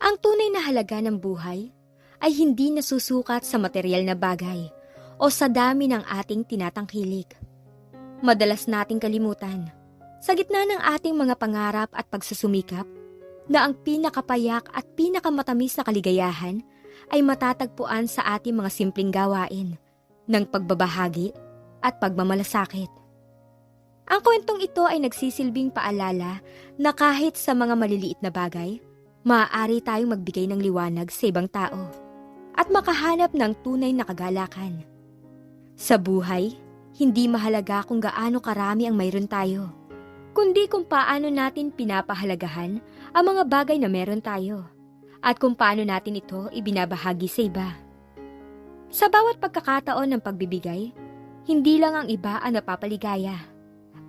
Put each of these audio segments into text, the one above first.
Ang tunay na halaga ng buhay ay hindi nasusukat sa material na bagay o sa dami ng ating tinatangkilik. Madalas nating kalimutan, sa gitna ng ating mga pangarap at pagsusumikap, na ang pinakapayak at pinakamatamis na kaligayahan ay matatagpuan sa ating mga simpleng gawain ng pagbabahagi at pagmamalasakit. Ang kwentong ito ay nagsisilbing paalala na kahit sa mga maliliit na bagay, maaari tayong magbigay ng liwanag sa ibang tao at makahanap ng tunay na kagalakan. Sa buhay, hindi mahalaga kung gaano karami ang mayroon tayo, kundi kung paano natin pinapahalagahan ang mga bagay na meron tayo at kung paano natin ito ibinabahagi sa iba. Sa bawat pagkakataon ng pagbibigay, hindi lang ang iba ang napapaligaya.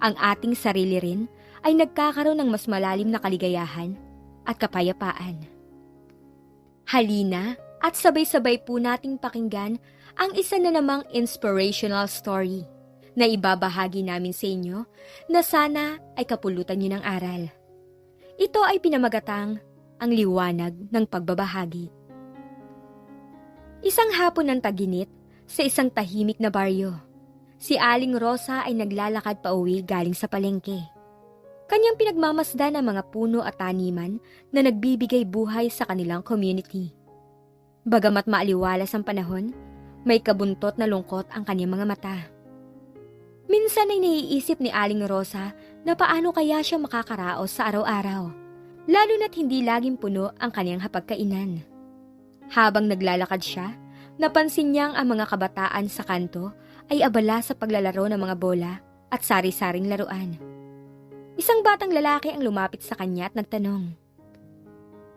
Ang ating sarili rin ay nagkakaroon ng mas malalim na kaligayahan at kapayapaan. Halina at sabay-sabay po nating pakinggan ang isa na namang inspirational story na ibabahagi namin sa inyo na sana ay kapulutan nyo ng aral. Ito ay pinamagatang ang liwanag ng pagbabahagi. Isang hapon ng taginit sa isang tahimik na baryo. Si Aling Rosa ay naglalakad pa uwi galing sa palengke. Kanyang pinagmamasdan ang mga puno at taniman na nagbibigay buhay sa kanilang community. Bagamat maaliwalas ang panahon, may kabuntot na lungkot ang kanyang mga mata. Minsan ay naiisip ni Aling Rosa na paano kaya siya makakaraos sa araw-araw, lalo na't hindi laging puno ang kanyang hapagkainan. Habang naglalakad siya, napansin niyang ang mga kabataan sa kanto ay abala sa paglalaro ng mga bola at sari-saring laruan. Isang batang lalaki ang lumapit sa kanya at nagtanong.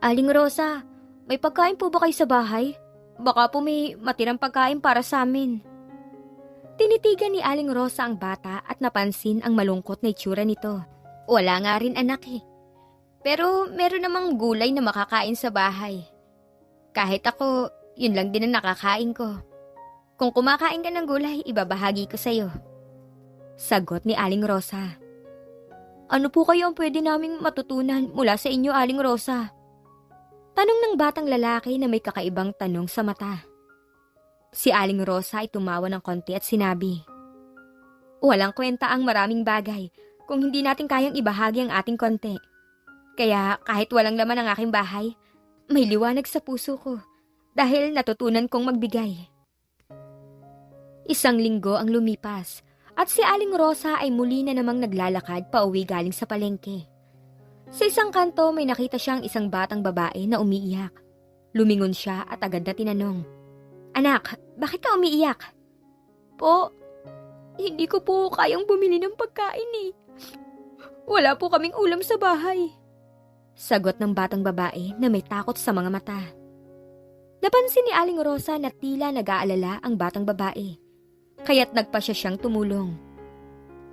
Aling Rosa, may pagkain po ba kayo sa bahay? Baka po may matirang pagkain para sa amin. Tinitigan ni Aling Rosa ang bata at napansin ang malungkot na itsura nito. Wala nga rin anak eh. Pero meron namang gulay na makakain sa bahay. Kahit ako, yun lang din ang nakakain ko. Kung kumakain ka ng gulay, ibabahagi ko sa'yo. Sagot ni Aling Rosa. Ano po kayo ang pwede naming matutunan mula sa inyo, Aling Rosa? Tanong ng batang lalaki na may kakaibang tanong sa mata. Si Aling Rosa ay tumawa ng konti at sinabi, Walang kwenta ang maraming bagay kung hindi natin kayang ibahagi ang ating konti. Kaya kahit walang laman ang aking bahay, may liwanag sa puso ko dahil natutunan kong magbigay. Isang linggo ang lumipas at si Aling Rosa ay muli na namang naglalakad pa uwi galing sa palengke. Sa isang kanto may nakita siyang isang batang babae na umiiyak. Lumingon siya at agad na tinanong, Anak, bakit ka umiiyak? Po, hindi ko po kayang bumili ng pagkain eh. Wala po kaming ulam sa bahay. Sagot ng batang babae na may takot sa mga mata. Napansin ni Aling Rosa na tila nag-aalala ang batang babae. Kaya't nagpa siya siyang tumulong.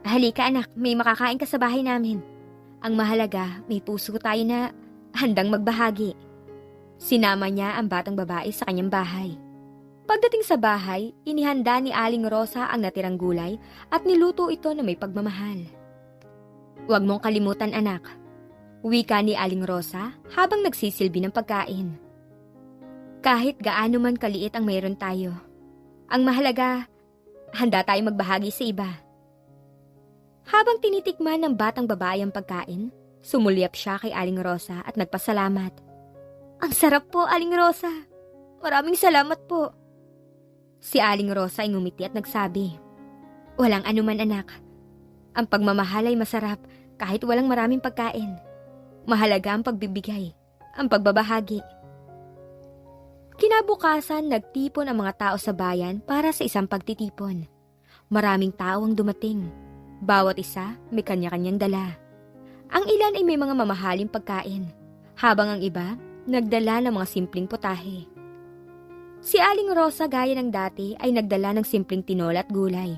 Halika anak, may makakain ka sa bahay namin. Ang mahalaga, may puso tayo na handang magbahagi. Sinama niya ang batang babae sa kanyang bahay. Pagdating sa bahay, inihanda ni Aling Rosa ang natirang gulay at niluto ito na may pagmamahal. Huwag mong kalimutan anak, wika ni Aling Rosa habang nagsisilbi ng pagkain. Kahit gaano man kaliit ang mayroon tayo, ang mahalaga, handa tayo magbahagi sa iba. Habang tinitikman ng batang babae ang pagkain, sumulyap siya kay Aling Rosa at nagpasalamat. Ang sarap po, Aling Rosa. Maraming salamat po. Si Aling Rosa ay ngumiti at nagsabi, Walang anuman anak. Ang pagmamahal ay masarap kahit walang maraming pagkain. Mahalaga ang pagbibigay, ang pagbabahagi. Kinabukasan, nagtipon ang mga tao sa bayan para sa isang pagtitipon. Maraming tao ang dumating. Bawat isa may kanya-kanyang dala. Ang ilan ay may mga mamahaling pagkain, habang ang iba nagdala ng mga simpleng putahe. Si Aling Rosa gaya ng dati ay nagdala ng simpleng tinola at gulay.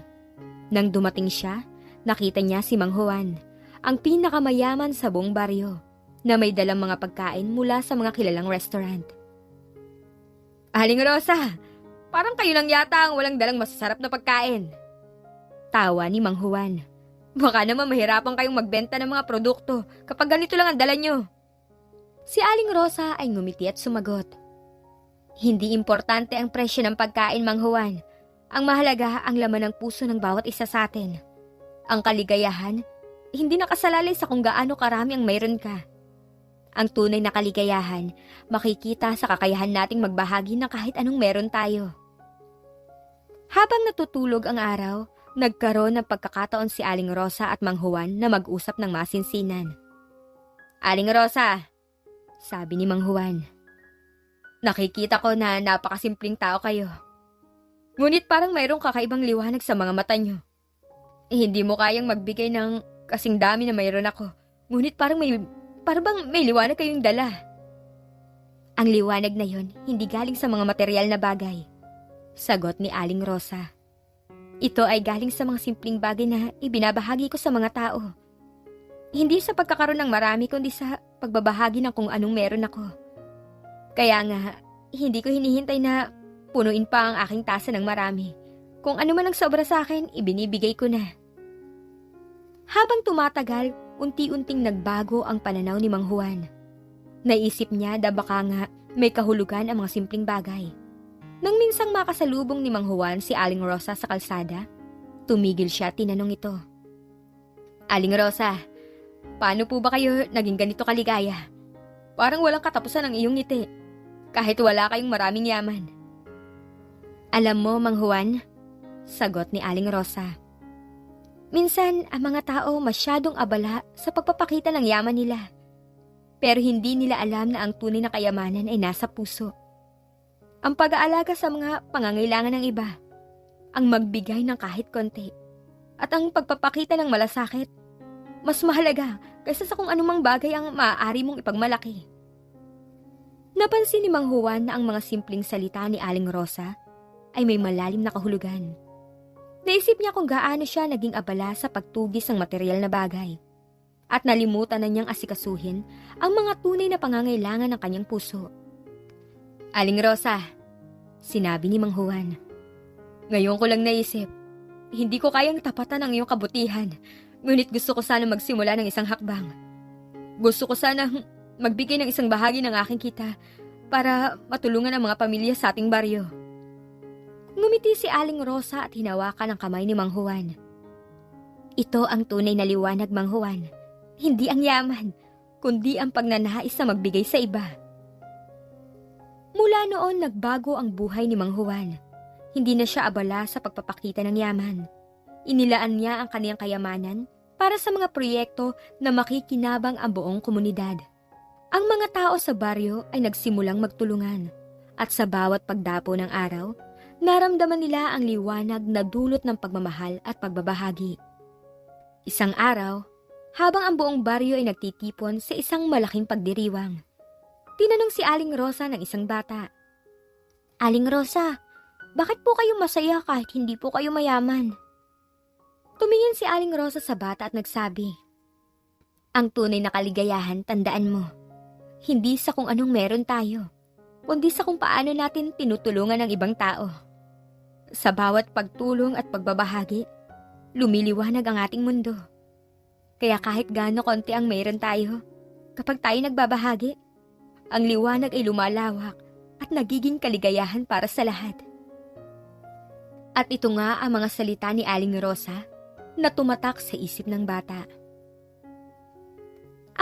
Nang dumating siya, nakita niya si Mang Juan, ang pinakamayaman sa buong baryo, na may dalang mga pagkain mula sa mga kilalang restaurant. Aling Rosa, parang kayo lang yata ang walang dalang masasarap na pagkain. Tawa ni Mang Juan. Baka naman mahirapan kayong magbenta ng mga produkto kapag ganito lang ang dala nyo. Si Aling Rosa ay ngumiti at sumagot. Hindi importante ang presyo ng pagkain, Mang Juan. Ang mahalaga ang laman ng puso ng bawat isa sa atin. Ang kaligayahan, hindi nakasalalay sa kung gaano karami ang mayroon ka. Ang tunay na kaligayahan, makikita sa kakayahan nating magbahagi ng kahit anong meron tayo. Habang natutulog ang araw, nagkaroon ng pagkakataon si Aling Rosa at Mang Juan na mag-usap ng masinsinan. Aling Rosa, sabi ni Mang Juan. Nakikita ko na napakasimpleng tao kayo. Ngunit parang mayroong kakaibang liwanag sa mga mata nyo. Hindi mo kayang magbigay ng kasing dami na mayroon ako. Ngunit parang may, parang bang may liwanag kayong dala. Ang liwanag na yon hindi galing sa mga material na bagay. Sagot ni Aling Rosa. Ito ay galing sa mga simpleng bagay na ibinabahagi ko sa mga tao. Hindi sa pagkakaroon ng marami kundi sa pagbabahagi ng kung anong meron ako. Kaya nga, hindi ko hinihintay na punuin pa ang aking tasa ng marami. Kung ano man ang sobra sa akin, ibinibigay ko na. Habang tumatagal, unti-unting nagbago ang pananaw ni Mang Juan. Naisip niya na baka nga may kahulugan ang mga simpleng bagay. Nang minsang makasalubong ni Mang Juan si Aling Rosa sa kalsada, tumigil siya tinanong ito. Aling Rosa, paano po ba kayo naging ganito kaligaya? Parang walang katapusan ang iyong ngiti, kahit wala kayong maraming yaman. Alam mo, Mang Juan, sagot ni Aling Rosa. Minsan, ang mga tao masyadong abala sa pagpapakita ng yaman nila. Pero hindi nila alam na ang tunay na kayamanan ay nasa puso ang pag-aalaga sa mga pangangailangan ng iba, ang magbigay ng kahit konti, at ang pagpapakita ng malasakit, mas mahalaga kaysa sa kung anumang bagay ang maaari mong ipagmalaki. Napansin ni Mang Juan na ang mga simpleng salita ni Aling Rosa ay may malalim na kahulugan. Naisip niya kung gaano siya naging abala sa pagtugis ng material na bagay. At nalimutan na niyang asikasuhin ang mga tunay na pangangailangan ng kanyang puso. Aling Rosa, sinabi ni Mang Juan. Ngayon ko lang naisip, hindi ko kayang tapatan ang iyong kabutihan, ngunit gusto ko sana magsimula ng isang hakbang. Gusto ko sana magbigay ng isang bahagi ng aking kita para matulungan ang mga pamilya sa ating baryo. Ngumiti si Aling Rosa at hinawakan ang kamay ni Mang Juan. Ito ang tunay na liwanag, Mang Juan. Hindi ang yaman, kundi ang pagnanais na magbigay sa iba. Mula noon nagbago ang buhay ni Mang Juan. Hindi na siya abala sa pagpapakita ng yaman. Inilaan niya ang kaniyang kayamanan para sa mga proyekto na makikinabang ang buong komunidad. Ang mga tao sa baryo ay nagsimulang magtulungan at sa bawat pagdapo ng araw, naramdaman nila ang liwanag na dulot ng pagmamahal at pagbabahagi. Isang araw, habang ang buong baryo ay nagtitipon sa isang malaking pagdiriwang, Tinanong si Aling Rosa ng isang bata. Aling Rosa, bakit po kayo masaya kahit hindi po kayo mayaman? Tumingin si Aling Rosa sa bata at nagsabi, Ang tunay na kaligayahan, tandaan mo, hindi sa kung anong meron tayo, kundi sa kung paano natin tinutulungan ang ibang tao. Sa bawat pagtulong at pagbabahagi, lumiliwanag ang ating mundo. Kaya kahit gaano konti ang mayroon tayo, kapag tayo nagbabahagi, ang liwanag ay lumalawak at nagiging kaligayahan para sa lahat. At ito nga ang mga salita ni Aling Rosa na tumatak sa isip ng bata.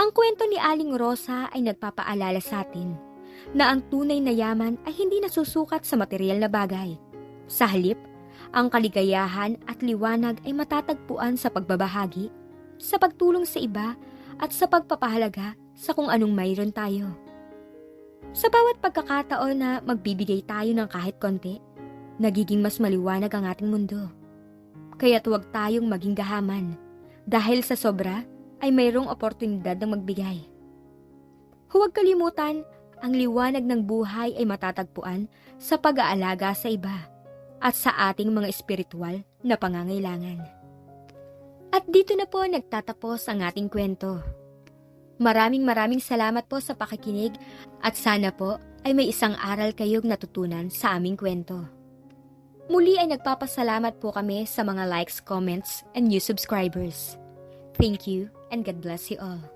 Ang kwento ni Aling Rosa ay nagpapaalala sa atin na ang tunay na yaman ay hindi nasusukat sa material na bagay. Sa halip, ang kaligayahan at liwanag ay matatagpuan sa pagbabahagi, sa pagtulong sa iba at sa pagpapahalaga sa kung anong mayroon tayo. Sa bawat pagkakataon na magbibigay tayo ng kahit konti, nagiging mas maliwanag ang ating mundo. Kaya't huwag tayong maging gahaman dahil sa sobra ay mayroong oportunidad ng magbigay. Huwag kalimutan, ang liwanag ng buhay ay matatagpuan sa pag-aalaga sa iba at sa ating mga espiritual na pangangailangan. At dito na po nagtatapos ang ating kwento. Maraming maraming salamat po sa pakikinig at sana po ay may isang aral kayong natutunan sa aming kwento. Muli ay nagpapasalamat po kami sa mga likes, comments, and new subscribers. Thank you and God bless you all.